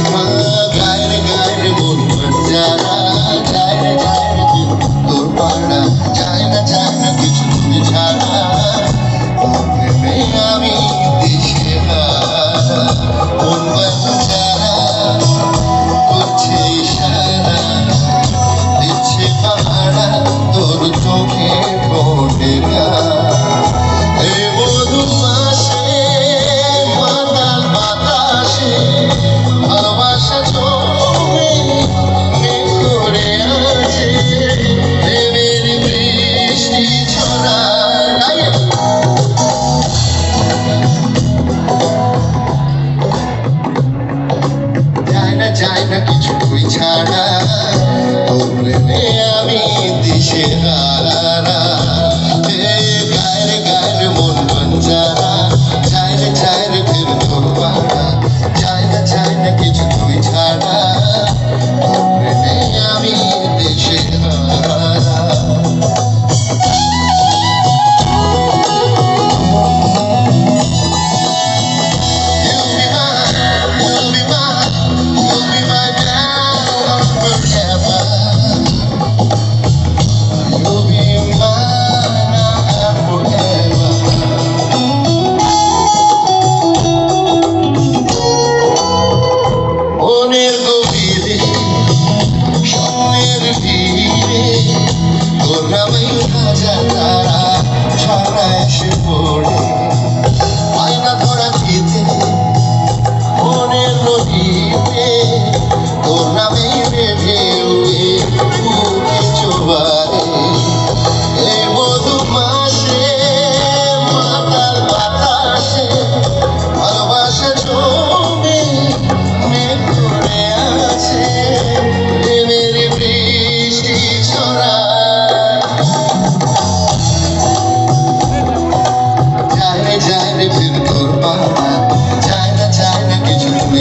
Alma. তুই ছাড়া তোর আমি দিশে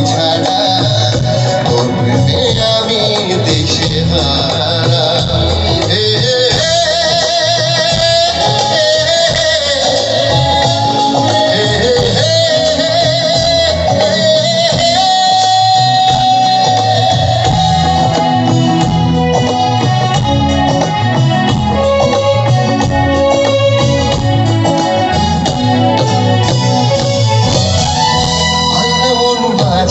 It's